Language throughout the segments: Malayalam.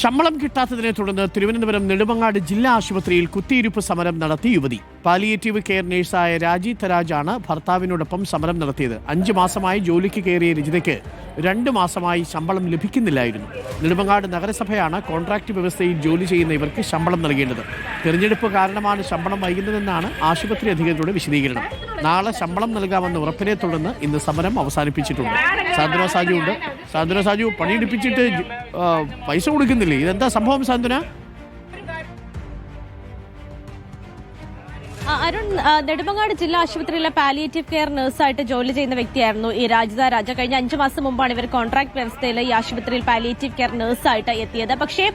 ശമ്പളം കിട്ടാത്തതിനെ തുടർന്ന് തിരുവനന്തപുരം നെടുമങ്ങാട് ജില്ലാ ആശുപത്രിയിൽ കുത്തിയിരുപ്പ് സമരം നടത്തി യുവതി. പാലിയേറ്റീവ് കെയർ നഴ്സായ രാജി തരാജാണ് ഭർത്താവിനോടൊപ്പം സമരം നടത്തിയത്. അഞ്ച് മാസമായി ജോലിക്ക് കയറിയ രജിതയ്ക്ക് രണ്ട് മാസമായി ശമ്പളം ലഭിക്കുന്നില്ലായിരുന്നു. നെടുമങ്ങാട് നഗരസഭയാണ് കോൺട്രാക്ട് വ്യവസ്ഥയിൽ ജോലി ചെയ്യുന്ന ഇവർക്ക് ശമ്പളം നൽകേണ്ടത്. തെരഞ്ഞെടുപ്പ് കാരണമാണ് ശമ്പളം വൈകുന്നതെന്നാണ് ആശുപത്രി അധികൃതരുടെ വിശദീകരണം. നാളെ ശമ്പളം നൽകാമെന്ന ഉറപ്പിനെ തുടർന്ന് ഇന്ന് സമരം അവസാനിപ്പിച്ചിട്ടുണ്ട്. സാന്ത്വന സാജു ഉണ്ട്. സാന്ത്വന സാജു പണിയെടുപ്പിച്ചിട്ട് പൈസ കൊടുക്കുന്നില്ലേ? ഇതെന്താ സംഭവം സാന്ത്വന? അരുൺ നെടുമങ്ങാട് ജില്ലാ ആശുപത്രിയിലെ പാലിയേറ്റീവ് കെയർ നഴ്സായിട്ട് ജോലി ചെയ്യുന്ന വ്യക്തിയായിരുന്നു ഈ രാജിത രാജ. കഴിഞ്ഞ അഞ്ചു മാസം മുമ്പാണ് ഇവർ കോൺട്രാക്ട് വ്യവസ്ഥയിൽ ഈ ആശുപത്രിയിൽ പാലിയേറ്റീവ് കെയർ നഴ്സായിട്ട് എത്തിയത്. പക്ഷേ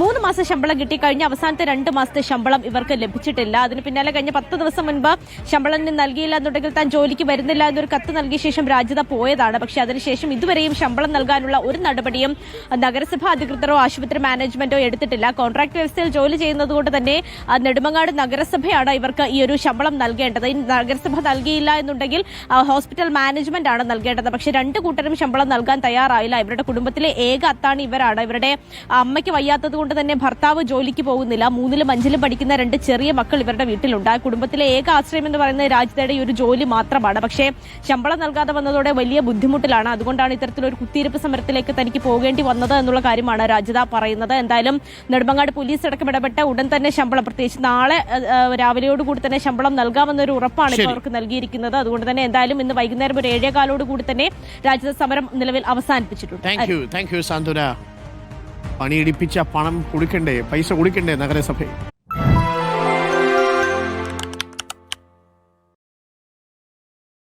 മൂന്ന് മാസം ശമ്പളം കിട്ടി. കഴിഞ്ഞ അവസാനത്തെ രണ്ട് മാസത്തെ ശമ്പളം ഇവർക്ക് ലഭിച്ചിട്ടില്ല. അതിന് പിന്നാലെ കഴിഞ്ഞ പത്ത് ദിവസം മുൻപ് ശമ്പളം നൽകിയില്ല എന്നുണ്ടെങ്കിൽ താൻ ജോലിക്ക് വരുന്നില്ല എന്നൊരു കത്ത് നൽകിയ ശേഷം രാജിത പോയതാണ്. പക്ഷേ അതിനുശേഷം ഇതുവരെയും ശമ്പളം നൽകാനുള്ള ഒരു നടപടിയും നഗരസഭാ അധികൃതരോ ആശുപത്രി മാനേജ്മെന്റോ എടുത്തിട്ടില്ല. കോൺട്രാക്ട് വ്യവസ്ഥയിൽ ജോലി ചെയ്യുന്നതുകൊണ്ട് തന്നെ നെടുമങ്ങാട് നഗരസഭയാണ് ഇവർക്ക് ഈ ഒരു ശമ്പളം നൽകേണ്ടത്. നഗരസഭ നൽകിയില്ല എന്നുണ്ടെങ്കിൽ ഹോസ്പിറ്റൽ മാനേജ്മെന്റ് ആണ് നൽകേണ്ടത്. പക്ഷെ രണ്ട് കൂട്ടരും ശമ്പളം നൽകാൻ തയ്യാറായില്ല. ഇവരുടെ കുടുംബത്തിലെ ഏക അത്താണ് ഇവരാണ്. ഇവരുടെ അമ്മയ്ക്ക് വയ്യാത്തത് കൊണ്ട് തന്നെ ഭർത്താവ് ജോലിക്ക് പോകുന്നില്ല. മൂന്നിലും അഞ്ചിലും പഠിക്കുന്ന രണ്ട് ചെറിയ മക്കൾ ഇവരുടെ വീട്ടിലുണ്ട്. ആ കുടുംബത്തിലെ ഏക ആശ്രയം എന്ന് പറയുന്നത് രാജ്യത്തെ ഒരു ജോലി മാത്രമാണ്. പക്ഷേ ശമ്പളം നൽകാതെ വന്നതോടെ വലിയ ബുദ്ധിമുട്ടിലാണ്. അതുകൊണ്ടാണ് ഇത്തരത്തിലൊരു കുത്തിയിരിപ്പ് സമരത്തിലേക്ക് തനിക്ക് പോകേണ്ടി വന്നത് എന്നുള്ള കാര്യമാണ് രാജ്യത പറയുന്നത്. എന്തായാലും നെടുമങ്ങാട് പോലീസ് അടക്കം ഇടപെട്ട് ഉടൻ തന്നെ ശമ്പളം പ്രത്യേകിച്ച് നാളെ രാവിലെയോടുകൂടി തന്നെ ശമ്പളം നൽകാമെന്നൊരു ഉറപ്പാണ് ഇപ്പോൾ. അവർക്ക് നൽകിയിരിക്കുന്നത്. അതുകൊണ്ട് തന്നെ എന്തായാലും ഇന്ന് വൈകുന്നേരം ഒരു ഏഴേകാലോട് കൂടി തന്നെ രാജ്യത്തെ സമരം നിലവിൽ അവസാനിപ്പിച്ചിട്ടുണ്ട്. താങ്ക് യു താങ്ക് യു സാന്ത്വന. പണിയെടുപ്പിച്ച പണം കൊടുക്കണ്ടേ? പൈസ കൊടുക്കണ്ടേ നഗരസഭയിൽ?